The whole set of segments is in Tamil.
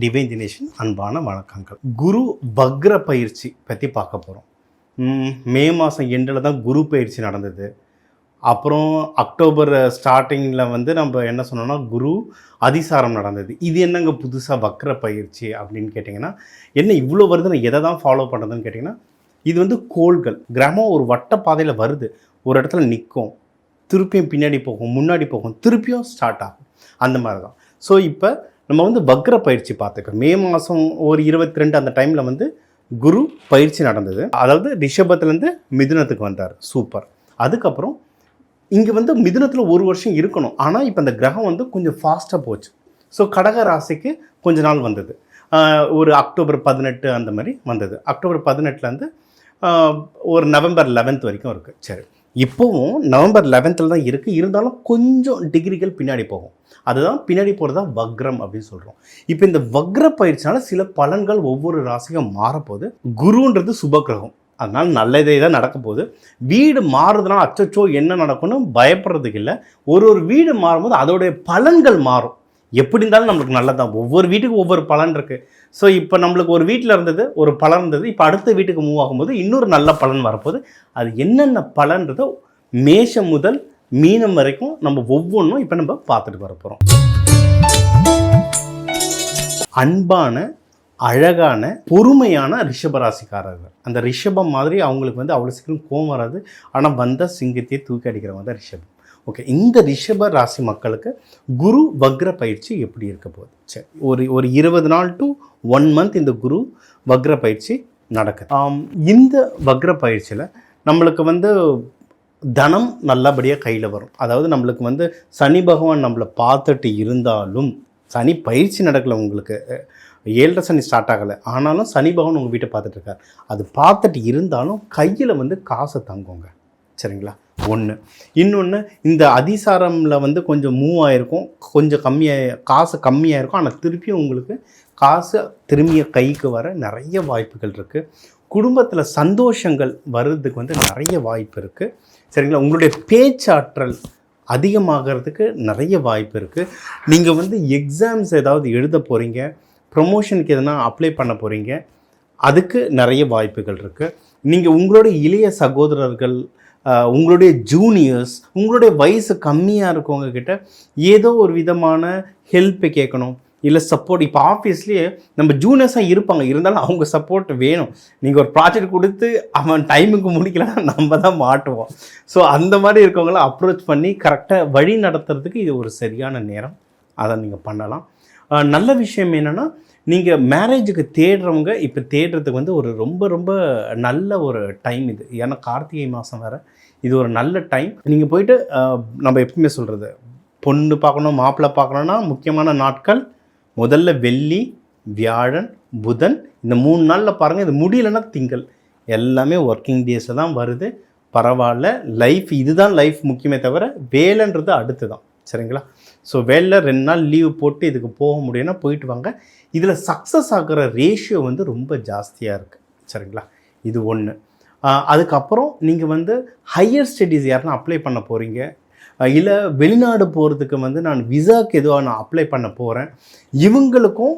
டிவைன் தினேஷன் அன்பான வணக்கங்கள். குரு வக்ர பயிற்சி பற்றி பார்க்க போகிறோம் மே மாதம் எண்டில் தான் குரு பயிற்சி நடந்தது. அப்புறம் அக்டோபர் ஸ்டார்டிங்கில் வந்து நம்ம என்ன சொன்னோம்னா குரு அதிசாரம் நடந்தது. இது என்னங்க புதுசாக வக்ர பயிற்சி அப்படின்னு கேட்டிங்கன்னா என்ன இவ்வளோ வருது நான் எதை தான் ஃபாலோ பண்ணுறதுன்னு கேட்டிங்கன்னா இது வந்து கோள்கள். கிரகம் ஒரு வட்ட பாதையில் வருது. ஒரு இடத்துல நிற்கும் திருப்பியும் பின்னாடி போகும் முன்னாடி போகும். திருப்பியும் ஸ்டார்ட் ஆகும். அந்த மாதிரி தான் ஸோ இப்போ நம்ம வந்து வக்ர பயிற்சி பார்த்துக்கிறோம் மே மாதம் ஒரு இருபத்தி ரெண்டு அந்த டைமில் வந்து குரு பயிற்சி நடந்தது. அதாவது ரிஷபத்துலேருந்து மிதுனத்துக்கு வந்தார். சூப்பர் அதுக்கப்புறம் இங்கே வந்து மிதுனத்தில் ஒரு வருஷம் இருக்கணும். ஆனால் இப்போ அந்த கிரகம் வந்து கொஞ்சம் ஃபாஸ்ட்டாக போச்சு. ஸோ கடக ராசிக்கு கொஞ்ச நாள் வந்தது. ஒரு அக்டோபர் பதினெட்டு அந்த மாதிரி வந்தது. அக்டோபர் பதினெட்டுலேருந்து ஒரு நவம்பர் லெவன்த் வரைக்கும் இருக்குது சரி. இப்போவும் நவம்பர் லெவன்த்தில் தான் இருக்குது இருந்தாலும் கொஞ்சம் டிகிரிகள் பின்னாடி போகும். அதுதான் பின்னாடி போகிறது தான் வக்ரம் அப்படின்னு சொல்கிறோம் இப்போ இந்த வக்ர பயிற்சினால சில பலன்கள் ஒவ்வொரு ராசிக்கும் மாறப்போகுது. குருன்றது சுபகிரகம் அதனால் நல்லதே தான் நடக்க போகுது. வீடு மாறுறதுனால அச்சச்சோ என்ன நடக்கும்னு பயப்படுறதுக்கு இல்லை. ஒரு ஒரு வீடு மாறும்போது அதோடைய பலன்கள் மாறும். எப்படி இருந்தாலும் நம்மளுக்கு நல்லதான் ஒவ்வொரு வீட்டுக்கும் ஒவ்வொரு பலன் இருக்குது ஸோ இப்போ நம்மளுக்கு ஒரு வீட்டில் இருந்தது ஒரு பலன் இருந்தது. இப்போ அடுத்த வீட்டுக்கு மூவ் ஆகும்போது இன்னொரு நல்ல பலன் வரப்போகுது. அது என்னென்ன பலன்றதோ மேஷம் முதல் மீனம் வரைக்கும் நம்ம ஒவ்வொன்றும் இப்போ நம்ம பார்த்துட்டு வர போகிறோம் அன்பான அழகான பொறுமையான ரிஷபராசிக்காரர்கள். அந்த ரிஷபம் மாதிரி அவங்களுக்கு வந்து அவ்வளோ சீக்கிரம் கோவம் வராது. ஆனால் வந்த சிங்கத்தையே தூக்கி அடிக்கிறவங்க தான் ரிஷபம். ஓகே இந்த ரிஷப ராசி மக்களுக்கு குரு வக்ர பயிற்சி எப்படி இருக்க போகுது? சரி ஒரு ஒரு இருபது நாள் டு ஒன் மந்த் இந்த குரு வக்ர பயிற்சி நடக்குது. இந்த வக்ர பயிற்சியில் நம்மளுக்கு வந்து தனம் நல்லபடியாக கையில் வரும். அதாவது நம்மளுக்கு வந்து சனி பகவான் நம்மளை பார்த்துட்டு இருந்தாலும் சனி பயிற்சி நடக்கலை உங்களுக்கு. ஏழரை சனி ஸ்டார்ட் ஆகலை. ஆனாலும் சனி பகவான் உங்கள் வீட்டை பார்த்துட்டு இருக்கார். அது பார்த்துட்டு இருந்தாலும் கையில் வந்து காசை தங்குங்க. சரிங்களா? ஒன்று இன்னொன்று இந்த அதிசாரமில் வந்து கொஞ்சம் மூவ் ஆகிருக்கும் கொஞ்சம் கம்மியாக காசு கம்மியாக இருக்கும். ஆனால் திருப்பியும் உங்களுக்கு காசு திரும்பிய கைக்கு வர நிறைய வாய்ப்புகள் இருக்குது குடும்பத்தில் சந்தோஷங்கள் வர்றதுக்கு வந்து நிறைய வாய்ப்பு இருக்குது சரிங்களா? உங்களுடைய பேச்சாற்றல் அதிகமாகிறதுக்கு நிறைய வாய்ப்பு இருக்குது நீங்கள் வந்து எக்ஸாம்ஸ் ஏதாவது எழுத போகிறீங்க ப்ரொமோஷனுக்கு எதனா அப்ளை பண்ண போகிறீங்க அதுக்கு நிறைய வாய்ப்புகள் இருக்குது நீங்கள் உங்களுடைய இளைய சகோதரர்கள் உங்களுடைய ஜூனியர்ஸ் உங்களுடைய வயசு கம்மியாக இருக்கவங்க கிட்ட ஏதோ ஒரு விதமான ஹெல்ப்பை கேட்கணும். இல்லை சப்போர்ட் இப்போ ஆஃபீஸ்லேயே நம்ம ஜூனியர்ஸாக இருப்பாங்க. இருந்தாலும் அவங்க சப்போர்ட் வேணும். நீங்கள் ஒரு ப்ராஜெக்ட் கொடுத்து அவன் டைமுக்கு முடிக்கலன்னா நம்ம தான் மாட்டுவோம். ஸோ அந்த மாதிரி இருக்கவங்கள அப்ரோச் பண்ணி கரெக்டாக வழி நடத்துறதுக்கு இது ஒரு சரியான நேரம். அதை நீங்கள் பண்ணலாம். நல்ல விஷயம் என்னென்னா நீங்கள் மேரேஜுக்கு தேடுறவங்க இப்போ தேடுறதுக்கு வந்து ஒரு ரொம்ப ரொம்ப நல்ல ஒரு டைம் இது. ஏன்னா கார்த்திகை மாதம் வேறு. இது ஒரு நல்ல டைம் நீங்கள் போயிட்டு நம்ம எப்பவுமே சொல்கிறது பொண்ணு பார்க்கணும் மாப்பிள்ளை பார்க்கணுன்னா முக்கியமான நாட்கள் முதல்ல வெள்ளி வியாழன் புதன். இந்த மூணு நாளில் பாருங்கள் இது முடியலன்னா திங்கள். எல்லாமே ஒர்க்கிங் டேஸில் தான் வருது. பரவாயில்ல. லைஃப் இதுதான் லைஃப் முக்கியமே தவிர வேலைன்றது அடுத்து தான் சரிங்களா? ஸோ வேலையில் ரெண்டு நாள் லீவு போட்டு இதுக்கு போக முடியும்னா போயிட்டு வாங்க. இதில் சக்ஸஸ் ஆகிற ரேஷியோ வந்து ரொம்ப ஜாஸ்தியாக இருக்குது சரிங்களா? இது ஒன்று அதுக்கப்புறம் நீங்கள் வந்து ஹையர் ஸ்டடீஸ் யாருன்னா அப்ளை பண்ண போகிறீங்க இல்லை வெளிநாடு போகிறதுக்கு வந்து நான் விசாக்கு எதுவாக நான் அப்ளை பண்ண போகிறேன் இவங்களுக்கும்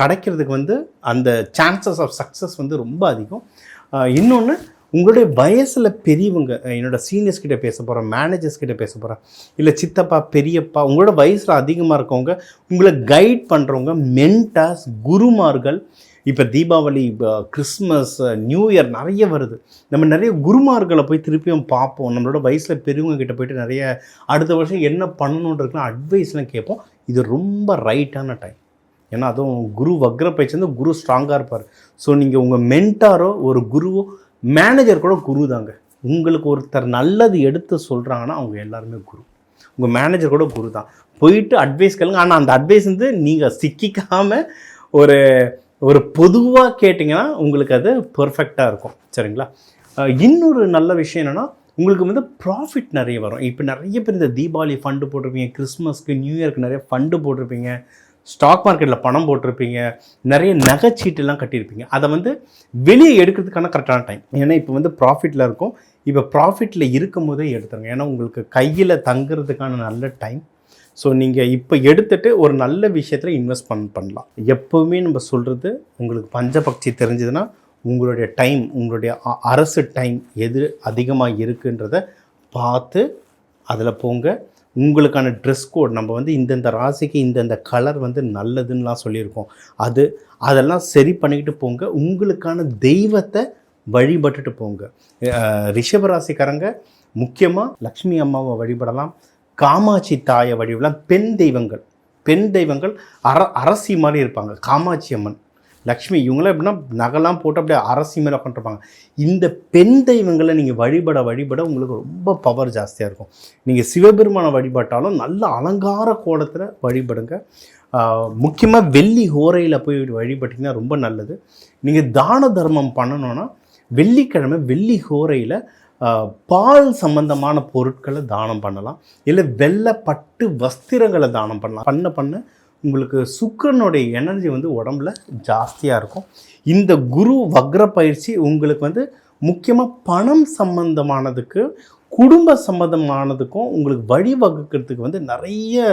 கிடைக்கிறதுக்கு வந்து அந்த சான்சஸ் ஆஃப் சக்ஸஸ் வந்து ரொம்ப அதிகம். இன்னொன்று உங்களுடைய வயசில் பெரியவங்க என்னோடய என்னோட சீனியர்ஸ் கிட்டே பேச போகிறேன் மேனேஜர்ஸ் கிட்டே பேச போகிறேன் இல்லை சித்தப்பா பெரியப்பா உங்களோட வயசில் அதிகமாக இருக்கவங்க உங்களை கைட் பண்ணுறவங்க மென்டாஸ் குருமார்கள் இப்போ தீபாவளி கிறிஸ்மஸ் நியூ இயர் நிறைய வருது. நம்ம நிறைய குருமார்களை போய் திருப்பியும் பார்ப்போம். நம்மளோட வயசில் பெரியவங்க கிட்ட போயிட்டு நிறைய அடுத்த வருஷம் என்ன பண்ணணுன்றதுலாம் அட்வைஸ்லாம் கேட்போம். இது ரொம்ப ரைட்டான டைம் ஏன்னா அதுவும் குரு வக்ர பயிற்சி வந்து குரு ஸ்ட்ராங்காக இருப்பார். ஸோ நீங்கள் உங்கள் மென்டாரோ ஒரு குருவோ மேனேஜர் கூட குரு தாங்க. உங்களுக்கு ஒருத்தர் நல்லது எடுத்து சொல்கிறாங்கன்னா அவங்க எல்லாருமே குரு. உங்கள் மேனேஜர் கூட குரு தான். போயிட்டு அட்வைஸ் கேளுங்க. ஆனால் அந்த அட்வைஸ் வந்து நீங்கள் சிக்கிக்காமல் ஒரு ஒரு பொதுவாக கேட்டிங்கன்னா உங்களுக்கு அது பர்ஃபெக்டாக இருக்கும். சரிங்களா? இன்னொரு நல்ல விஷயம் என்னென்னா உங்களுக்கு வந்து ப்ராஃபிட் நிறைய வரும். இப்போ நிறைய பேர் இந்த தீபாவளி ஃபண்டு போட்டிருப்பீங்க கிறிஸ்மஸ்க்கு நியூ இயர்க்கு நிறைய ஃபண்டு போட்டிருப்பீங்க. ஸ்டாக் மார்க்கெட்டில் பணம் போட்டிருப்பீங்க. நிறைய நகைச்சீட்டுலாம் கட்டியிருப்பீங்க. அதை வந்து வெளியே எடுக்கிறதுக்கான கரெக்டான டைம். ஏன்னா இப்போ வந்து ப்ராஃபிட்டில் இருக்கும். இப்போ ப்ராஃபிட்டில் இருக்கும் போதே எடுத்துருங்க. ஏன்னா உங்களுக்கு கையில் தங்குறதுக்கான நல்ல டைம். ஸோ நீங்கள் இப்போ எடுத்துட்டு ஒரு நல்ல விஷயத்தில் இன்வெஸ்ட் பண் பண்ணலாம். எப்போவுமே நம்ம சொல்கிறது உங்களுக்கு பஞ்சபக்தி தெரிஞ்சதுன்னா உங்களுடைய டைம் உங்களுடைய அ- அரசு டைம் எது அதிகமாக இருக்குன்றத பார்த்து அதில் போங்க. உங்களுக்கான ட்ரெஸ் கோட் நம்ம வந்து இந்தந்த ராசிக்கு இந்தந்த கலர் வந்து நல்லதுன்னெலாம் சொல்லியிருக்கோம். அது அதெல்லாம் சரி பண்ணிக்கிட்டு போங்க. உங்களுக்கான தெய்வத்தை வழிபட்டுட்டு போங்க. ரிஷபராசிக்காரங்க முக்கியமாக லக்ஷ்மி அம்மாவை வழிபடலாம். காமாட்சி தாயை வழிபடலாம். பெண் தெய்வங்கள் பெண் தெய்வங்கள் அர அரசி மாதிரி இருப்பாங்க. காமாட்சி அம்மன். லக்ஷ்மி இவங்களாம் எப்படின்னா நகைலாம் போட்டு அப்படியே அரசி மேலே உட்காந்துருப்பாங்க. இந்த பெண் தெய்வங்களை நீங்கள் வழிபட வழிபட உங்களுக்கு ரொம்ப பவர் ஜாஸ்தியாக இருக்கும். நீங்கள் சிவபெருமானை வழிபட்டாலும் நல்ல அலங்கார கோலத்தில் வழிபடுங்க. முக்கியமாக வெள்ளி ஹோரையில் போய் வழிபட்டிங்கன்னா ரொம்ப நல்லது. நீங்கள் தான தர்மம் பண்ணணுன்னா வெள்ளிக்கிழமை வெள்ளி ஹோரையில் பால் சம்பந்தமான பொருட்களை தானம் பண்ணலாம். இல்லை வெள்ளை பட்டு வஸ்திரங்களை தானம் பண்ணலாம். பண்ண பண்ண உங்களுக்கு சுக்கிரனுடைய எனர்ஜி வந்து உடம்புல ஜாஸ்தியாக இருக்கும். இந்த குரு வக்ர பயிற்சி உங்களுக்கு வந்து முக்கியமாக பணம் சம்பந்தமானதுக்கு குடும்ப சம்பந்தமானதுக்கும் உங்களுக்கு வழிவகுக்கிறதுக்கு வந்து நிறைய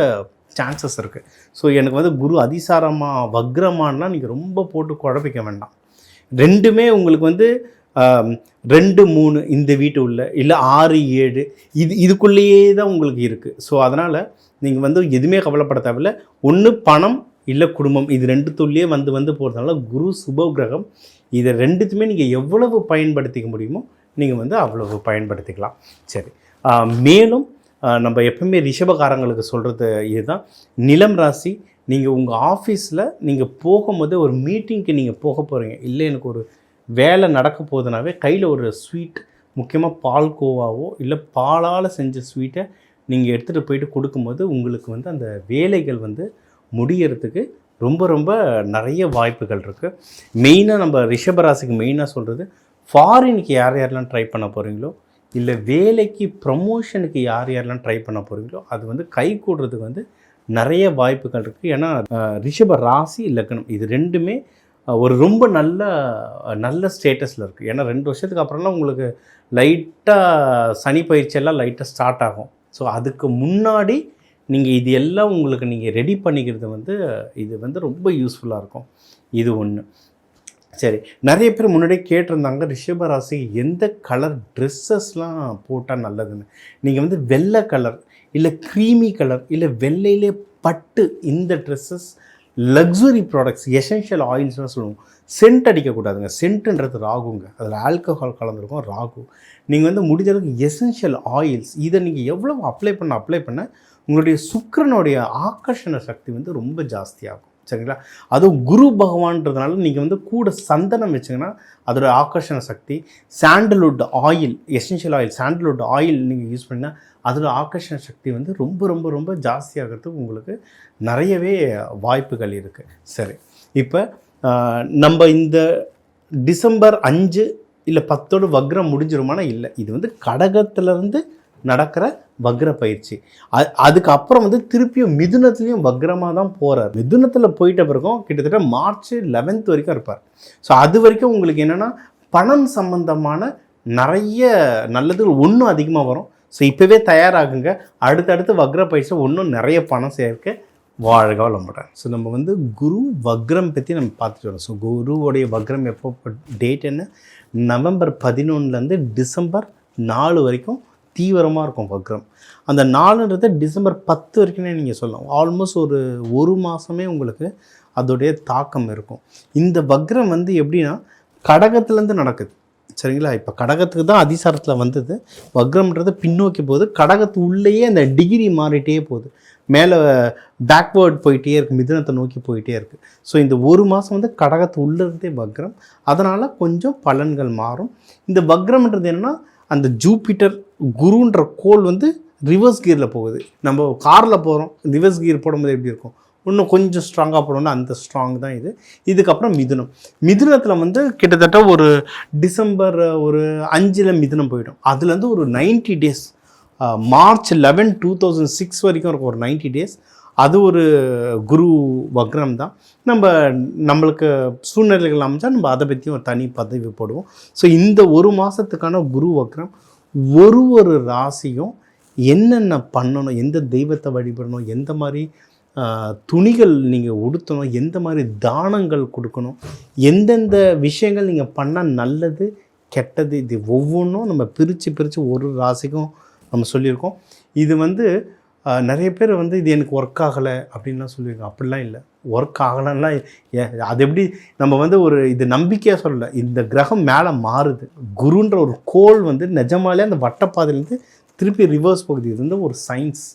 சான்சஸ் இருக்குது ஸோ எனக்கு வந்து குரு அதிசாரமாக வக்ரமானலாம் நீங்கள் ரொம்ப போட்டு குழப்பிக்க வேண்டாம். ரெண்டுமே உங்களுக்கு வந்து ரெண்டு மூணு இந்த வீட்டு உள்ள இல்லை ஆறு ஏழு இது இதுக்குள்ளேயே தான் உங்களுக்கு இருக்குது ஸோ அதனால் நீங்கள் வந்து எதுவுமே கவலைப்பட தேவையில்ல. ஒன்று பணம் இல்லை குடும்பம். இது ரெண்டுத்துள்ளேயே வந்து வந்து போகிறதுனால குரு சுப கிரகம் இதை ரெண்டுத்துமே நீங்கள் எவ்வளவு பயன்படுத்திக்க முடியுமோ நீங்கள் வந்து அவ்வளவு பயன்படுத்திக்கலாம். சரி. மேலும் நம்ம எப்பவுமே ரிஷபகாரங்களுக்கு சொல்கிறது இதுதான். நிலம் ராசி நீங்கள் உங்கள் ஆஃபீஸில் நீங்கள் போகும்போது ஒரு மீட்டிங்க்கு நீங்கள் போக போகிறீங்க இல்லை எனக்கு ஒரு வேலை நடக்க போகுதுனாவே கையில் ஒரு ஸ்வீட் முக்கியமாக பால்கோவாவோ இல்லை பாலால் செஞ்ச ஸ்வீட்டை நீங்கள் எடுத்துகிட்டு போயிட்டு கொடுக்கும்போது உங்களுக்கு வந்து அந்த வேலைகள் வந்து முடியறதுக்கு ரொம்ப ரொம்ப நிறைய வாய்ப்புகள் இருக்குது மெயினாக நம்ம ரிஷபராசிக்கு மெயினாக சொல்கிறது ஃபாரினுக்கு யார் யாரெல்லாம் ட்ரை பண்ண போகிறீங்களோ இல்லை வேலைக்கு ப்ரமோஷனுக்கு யார் யாரெல்லாம் ட்ரை பண்ண போகிறீங்களோ அது வந்து கை கூடுறதுக்கு வந்து நிறைய வாய்ப்புகள் இருக்குது ஏன்னா ரிஷப ராசி லக்னம் இது ரெண்டுமே ஒரு ரொம்ப நல்ல நல்ல ஸ்டேட்டஸில் இருக்குது ஏன்னா ரெண்டு வருஷத்துக்கு அப்புறம்லாம் உங்களுக்கு லைட்டாக சனி பயிற்சியெல்லாம் லைட்டாக ஸ்டார்ட் ஆகும். ஸோ அதுக்கு முன்னாடி நீங்கள் இது எல்லாம் உங்களுக்கு நீங்கள் ரெடி பண்ணிக்கிறது வந்து இது வந்து ரொம்ப யூஸ்ஃபுல்லாக இருக்கும். இது ஒன்று சரி நிறைய பேர் முன்னாடியே கேட்டிருந்தாங்க ரிஷபராசி எந்த கலர் ட்ரெஸ்ஸஸ்லாம் போட்டால் நல்லதுன்னு? நீங்கள் வந்து வெள்ளை கலர் இல்லை க்ரீமி கலர் இல்லை வெள்ளையிலே பட்டு இந்த ட்ரெஸ்ஸஸ் லக்ஸுரி ப்ராடக்ட்ஸ் எசென்ஷியல் ஆயில்ஸ்னு சொல்லுவோம். சென்ட் அடிக்கக்கூடாதுங்க. சென்ட்டுன்றது ராகுங்க. அதில் ஆல்கஹால் கலந்துருக்கும் ராகு. நீங்கள் வந்து முடிஞ்ச அளவுக்கு எசென்ஷியல் ஆயில்ஸ் இதை நீங்கள் எவ்வளோ அப்ளை பண்ண அப்ளை பண்ண உங்களுடைய சுக்கிரனுடைய ஆக்கர்ஷண சக்தி வந்து ரொம்ப ஜாஸ்தியாகும். சரிங்களா? அதுவும் குரு பகவான்றதுனால நீங்கள் வந்து கூட சந்தனம் வச்சிங்கன்னா அதோட ஆக்கர்ஷண சக்தி sandalwood oil essential oil sandalwood oil நீங்கள் யூஸ் பண்ணால் அதோட ஆக்கர்ஷண சக்தி வந்து ரொம்ப ரொம்ப ரொம்ப ஜாஸ்தியாகிறதுக்கு உங்களுக்கு நிறையவே வாய்ப்புகள் இருக்குது சரி. இப்போ நம்ம இந்த டிசம்பர் அஞ்சு இல்லை பத்தோடு வக்ரம் முடிஞ்சிருமானா இல்லை இது வந்து கடகத்திலேருந்து நடக்கிற வக்ர பயிற்சி. அது அதுக்கப்புறம் வந்து திருப்பியும் மிதுனத்துலேயும் வக்ரமாக தான் போகிறார் மிதுனத்தில் போயிட்ட பிறகும் கிட்டத்தட்ட மார்ச் லெவன்த் வரைக்கும் இருப்பார். ஸோ அது வரைக்கும் உங்களுக்கு என்னென்னா பணம் சம்பந்தமான நிறைய நல்லதுகள் ஒன்றும் அதிகமாக வரும். ஸோ இப்போவே தயாராகுங்க. அடுத்தடுத்து வக்ர பயிற்சியில் ஒன்றும் நிறைய பணம் சேர்க்க வாழ்க வளமுடன். ஸோ நம்ம வந்து குரு வக்ரம் பற்றி நம்ம பார்த்துட்டு வரோம். ஸோ குருவோடைய வக்ரம் எப்போ டேட் என்ன? நவம்பர் பதினொன்றுலேருந்து டிசம்பர் நாலு வரைக்கும் தீவிரமாக இருக்கும் வக்ரம். அந்த நாலுன்றத டிசம்பர் பத்து வரைக்குமே நீங்கள் சொல்லலாம். ஆல்மோஸ்ட் ஒரு ஒரு மாதமே உங்களுக்கு அதோடைய தாக்கம் இருக்கும். இந்த வக்ரம் வந்து எப்படின்னா கடகத்துலேருந்து நடக்குது. சரிங்களா? இப்போ கடகத்துக்கு தான் அதிசாரத்தில் வந்தது. வக்ரம்ன்றது பின்னோக்கி போகுது. கடகத்து உள்ளேயே அந்த டிகிரி மாறிட்டே போகுது. மேலே பேக்வேர்ட் போயிட்டே இருக்குது மிதுனத்தை நோக்கி போயிட்டே இருக்குது ஸோ இந்த ஒரு மாதம் வந்து கடகத்து உள்ளே இருந்தே வக்ரம். அதனால் கொஞ்சம் பலன்கள் மாறும். இந்த வக்ரம்ன்றது என்னென்னா அந்த ஜூபிட்டர் குருன்ற கோல் வந்து ரிவர்ஸ் கியரில் போகுது. நம்ம காரில் போகிறோம் ரிவர்ஸ் கியர் போடும்போது எப்படி இருக்கும்? இன்னும் கொஞ்சம் ஸ்ட்ராங்காக போடணும்னா அந்த ஸ்ட்ராங் தான் இது. இதுக்கப்புறம் மிதுனம். மிதுனத்தில் வந்து கிட்டத்தட்ட ஒரு டிசம்பர் ஒரு அஞ்சில் மிதுனம் போயிடும். அதுலேருந்து ஒரு 90 days March eleven two thousand six வரைக்கும் இருக்கும் ஒரு 90 டேஸ் அது ஒரு குரு வக்ரம் தான். நம்ம நம்மளுக்கு சூழ்நிலைகள் அமைச்சா நம்ம அதை பற்றியும் ஒரு தனி பதவி போடுவோம். ஸோ இந்த ஒரு மாதத்துக்கான குரு வக்ரம் ஒரு ஒரு ராசியும் என்னென்ன பண்ணணும் எந்த தெய்வத்தை வழிபடணும் எந்த மாதிரி துணிகள் நீங்கள் உடுத்தணும் எந்த மாதிரி தானங்கள் கொடுக்கணும் எந்தெந்த விஷயங்கள் நீங்கள் பண்ணால் நல்லது கெட்டது இது ஒவ்வொன்றும் நம்ம பிரித்து பிரித்து ஒரு ராசிக்கும் நம்ம சொல்லியிருக்கோம். இது வந்து நிறைய பேர் வந்து இது எனக்கு ஒர்க் ஆகலை அப்படின்லாம் சொல்லியிருக்காங்க. அப்படிலாம் இல்லை. ஒர்க் ஆகலைன்னா அது எப்படி நம்ம வந்து ஒரு இது நம்பிக்கையாக சொல்லலை. இந்த கிரகம் மேலே மாறுது. குருன்ற ஒரு கோள் வந்து நிஜமாலே அந்த வட்டப்பாதையிலேருந்து திருப்பி ரிவர்ஸ் போகுது இது வந்து ஒரு சயின்ஸ்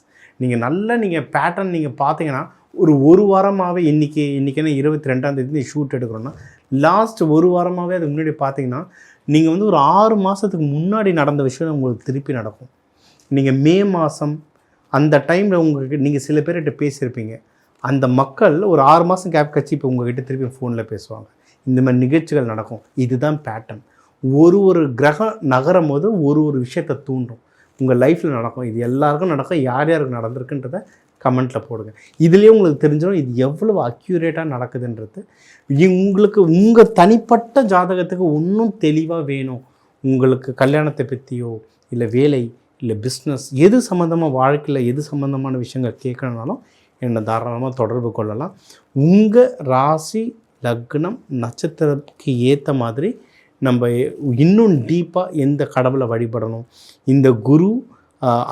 நீங்கள் நல்லா நீங்கள் பேட்டர்ன் நீங்கள் பார்த்தீங்கன்னா ஒரு ஒரு வாரமாகவே இன்றைக்கி இன்றைக்கினா இருபத்தி ரெண்டாம் தேதி ஷூட் எடுக்கிறோன்னா லாஸ்ட் ஒரு வாரமாகவே அதுக்கு முன்னாடி பார்த்தீங்கன்னா நீங்கள் வந்து ஒரு ஆறு மாதத்துக்கு முன்னாடி நடந்த விஷயம் உங்களுக்கு திருப்பி நடக்கும். நீங்கள் மே மாதம் அந்த டைமில் உங்களுக்கு நீங்கள் சில பேர்கிட்ட பேசியிருப்பீங்க. அந்த மக்கள் ஒரு ஆறு மாதம் கேப் கட்சி இப்போ உங்ககிட்ட திருப்பி ஃபோனில் பேசுவாங்க. இந்த மாதிரி நிகழ்ச்சிகள் நடக்கும். இதுதான் பேட்டர்ன் ஒரு ஒரு கிரகம் நகரும் போது ஒரு ஒரு விஷயத்தை தூண்டும். உங்கள் லைஃப்பில் நடக்கும். இது எல்லாருக்கும் நடக்கும். யார் யாருக்கு நடந்திருக்குன்றத கமெண்ட்டில் போடுங்க. இதுலேயே உங்களுக்கு தெரிஞ்சிடும் இது எவ்வளவு அக்யூரேட்டாக நடக்குதுன்றது. உங்களுக்கு உங்கள் தனிப்பட்ட ஜாதகத்துக்கு இன்னும் தெளிவாக வேணும். உங்களுக்கு கல்யாணத்தை பற்றியோ இல்லை வேலை இல்லை பிஸ்னஸ் எது சம்மந்தமாக வாழ்க்கையில் எது சம்மந்தமான விஷயங்கள் கேட்கணுனாலும் என்னை தாராளமாக தொடர்பு கொள்ளலாம். உங்கள் ராசி லக்னம் நட்சத்திரத்துக்கு ஏற்ற மாதிரி நம்ம இன்னும் டீப்பாக எந்த கடவுளை வழிபடணும்? இந்த குரு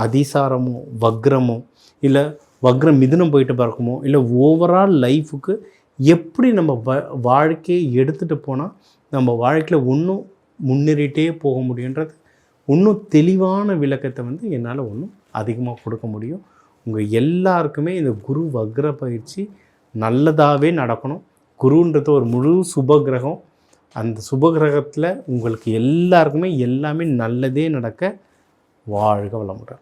அதிசாரமோ வக்ரமோ இல்லை வக்ரம் மிதுனம் போயிட்டு பிறக்குமோ இல்லை ஓவரால் லைஃபுக்கு எப்படி நம்ம வ வாழ்க்கையை எடுத்துகிட்டு போனால் நம்ம வாழ்க்கையில் இன்னும் முன்னேறிட்டே போக முடியுன்றது இன்னும் தெளிவான விளக்கத்தை வந்து என்னால் ஒன்றும் அதிகமாக கொடுக்க முடியும். உங்கள் எல்லாருக்குமே இந்த குரு வக்ர பயிற்சி நல்லதாகவே நடக்கணும். குருன்றது ஒரு முழு சுபகிரகம் அந்த சுபகிரகத்தில் உங்களுக்கு எல்லாருக்குமே எல்லாமே நல்லதே நடக்க வாழ்க வளமுடன்.